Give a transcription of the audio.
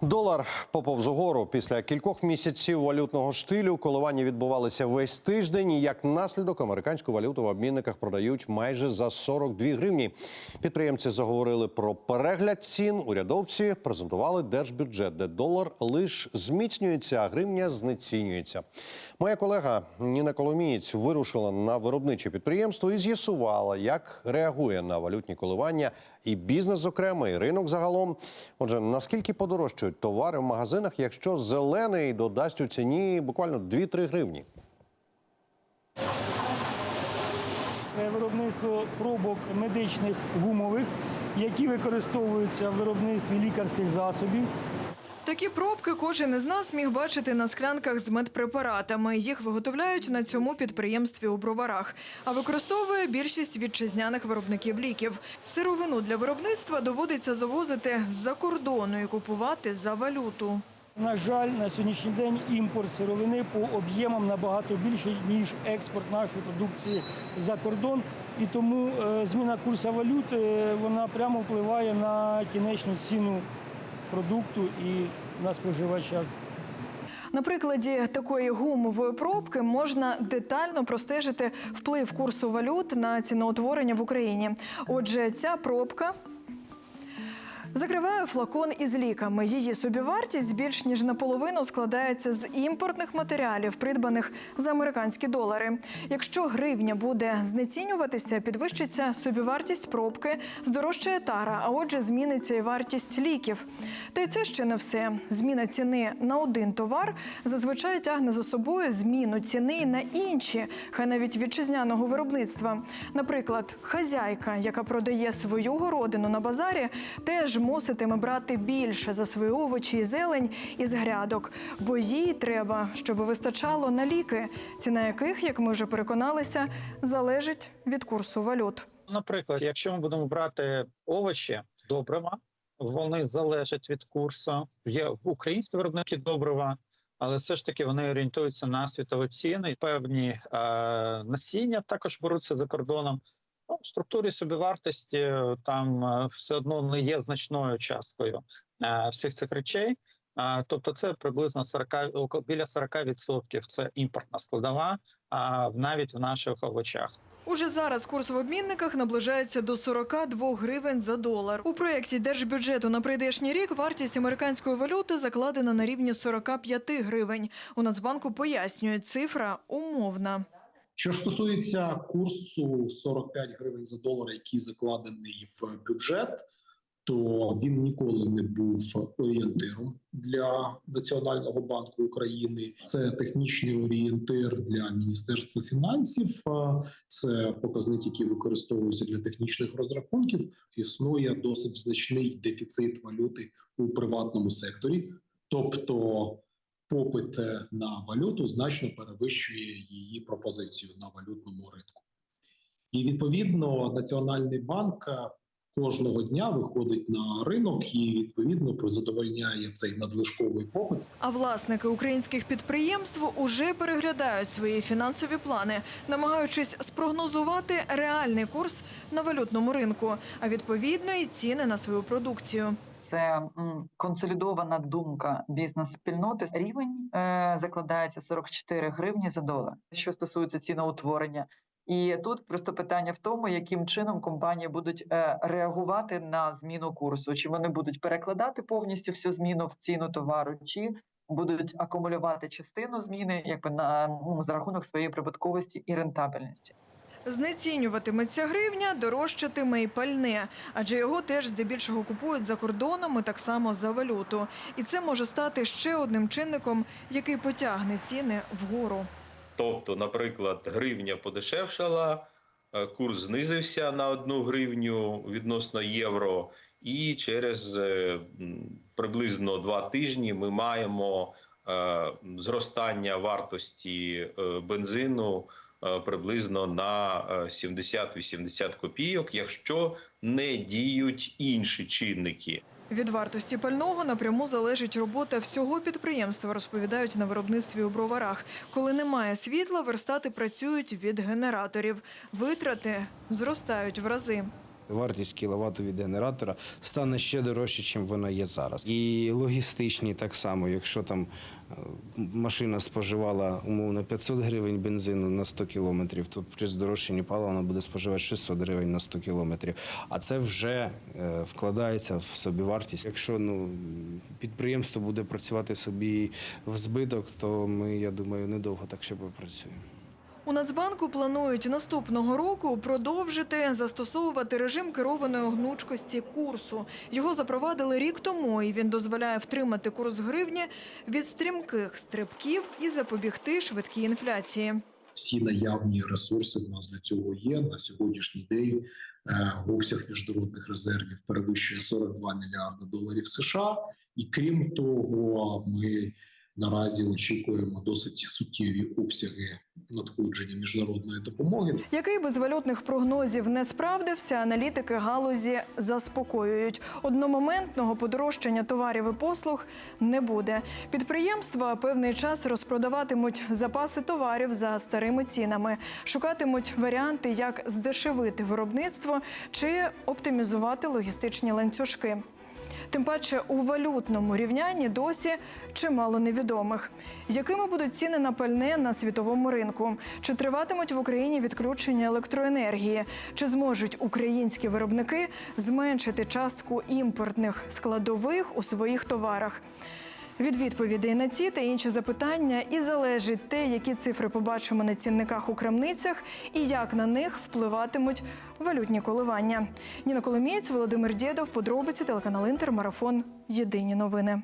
Долар поповз угору після кількох місяців валютного штилю. Коливання відбувалися весь тиждень. І як наслідок американську валюту в обмінниках продають майже за 42 гривні. Підприємці заговорили про перегляд цін. Урядовці презентували держбюджет, де долар лише зміцнюється, а гривня знецінюється. Моя колега Ніна Коломієць вирушила на виробниче підприємство і з'ясувала, як реагує на валютні коливання і бізнес, зокрема, і ринок загалом. Отже, наскільки подорожчають товари в магазинах, якщо зелений додасть у ціні буквально 2-3 гривні? Це виробництво пробок медичних гумових, які використовуються в виробництві лікарських засобів. Такі пробки кожен із нас міг бачити на склянках з медпрепаратами. Їх виготовляють на цьому підприємстві у броварах. А використовує більшість вітчизняних виробників ліків. Сировину для виробництва доводиться завозити з-за кордону і купувати за валюту. На жаль, на сьогоднішній день імпорт сировини по об'ємам набагато більший, ніж експорт нашої продукції за кордон. І тому е, зміна курсу валют е, вона прямо впливає на кінечну ціну продукту і на споживача. На прикладі такої гумової пробки можна детально простежити вплив курсу валют на ціноутворення в Україні. Отже, ця пробка. Закриває флакон із ліками. Її собівартість більш ніж наполовину складається з імпортних матеріалів, придбаних за американські долари. Якщо гривня буде знецінюватися, підвищиться собівартість пробки, здорожчає тара, а отже, зміниться і вартість ліків. Та й це ще не все. Зміна ціни на один товар зазвичай тягне за собою зміну ціни на інші, хай навіть вітчизняного виробництва. Наприклад, хазяйка, яка продає свою городину на базарі, теж муситиме брати більше за свої овочі і зелень із грядок, бо їй треба, щоб вистачало на ліки, ціна яких, як ми вже переконалися, залежить від курсу валют. Наприклад, якщо ми будемо брати овочі добрива, вони залежать від курсу. Є українські виробники добрива, але все ж таки вони орієнтуються на світові ціни. Певні е, насіння також беруться за кордоном. Структурі собівартості е, там е, все одно не є значною часткою е, всіх цих речей. Тобто, це приблизно 40, око- біля 40% це імпортна складова, а навіть в наших овочах. Уже зараз курс в обмінниках наближається до 42 гривень за долар. У проєкті держбюджету на прийдешній рік вартість американської валюти закладена на рівні 45 гривень. У Нацбанку пояснюють, цифра умовна. Що стосується курсу 45 гривень за долар, який закладений в бюджет, то він ніколи не був орієнтиром для Національного банку України. Це технічний орієнтир для Міністерства фінансів. Це показник, який використовується для технічних розрахунків. Існує досить значний дефіцит валюти у приватному секторі, тобто попит е, на валюту значно перевищує її пропозицію на валютному ринку. І відповідно Національний банк е, кожного дня виходить на ринок і відповідно задовольняє цей надлишковий попит А власники українських підприємств уже переглядають свої фінансові плани, намагаючись спрогнозувати реальний курс на валютному ринку, а відповідно і ціни на свою продукцію. Це консолідована думка бізнес-спільноти. Рівень е, закладається 44 гривні за долар, що стосується ціноутворення. І тут просто питання в тому, яким чином компанії будуть е, реагувати на зміну курсу, чи вони будуть перекладати повністю всю зміну в ціну товару, чи будуть акумулювати частину зміни, якби на ну, за рахунок своєї прибутковості і рентабельності. Знецінюватиметься гривня, дорожчатиме і пальне, адже його теж здебільшого купують за кордоном і так само за валюту. І це може стати ще одним чинником, який потягне ціни вгору. Тобто, наприклад, гривня подешевшала, е, курс знизився на одну гривню відносно євро, і через е, приблизно два тижні ми маємо е, зростання вартості бензину приблизно на е, 70-80 копійок, якщо не діють інші чинники. Від вартості пального напряму залежить робота всього підприємства, розповідають на виробництві у броварах. Коли немає світла, верстати працюють від генераторів. Витрати зростають в рази. Вартість кіловату від генератора стане ще дорожче, ніж вона є зараз. І логістичні так само, якщо там е, машина споживала умовно 500 гривень бензину на 100 кілометрів, то при здорожчанні палива вона буде споживати 600 гривень на 100 кілометрів. А це вже е, вкладається в собівартість. Якщо ну, підприємство буде працювати собі в збиток, то ми, я думаю, недовго так ще попрацюємо. У Нацбанку планують наступного року продовжити застосовувати режим керованої гнучкості курсу. Його запровадили рік тому, і він дозволяє втримати курс гривні від стрімких стрибків і запобігти швидкій інфляції. Всі наявні ресурси в нас для цього є на сьогоднішній день. е, Обсяг міжнародних резервів перевищує 42 мільярди доларів США. І крім того, ми наразі очікуємо досить суттєві обсяги надходження міжнародної допомоги. Який без валютних прогнозів не справдився, аналітики галузі заспокоюють. Одномоментного подорожчання товарів і послуг не буде. Підприємства певний час розпродаватимуть запаси товарів за старими цінами, шукатимуть варіанти, як здешевити виробництво чи оптимізувати логістичні ланцюжки. Тим паче у валютному рівнянні досі чимало невідомих. Якими будуть ціни на пальне на світовому ринку? Чи триватимуть в Україні відключення електроенергії? Чи зможуть українські виробники зменшити частку імпортних складових у своїх товарах? Від відповідей на ці та інші запитання і залежить те, які цифри побачимо на цінниках у крамницях, і як на них впливатимуть валютні коливання. Ніна Коломієць, Володимир Дєдов, подробиці телеканал Інтер, марафон. Єдині новини.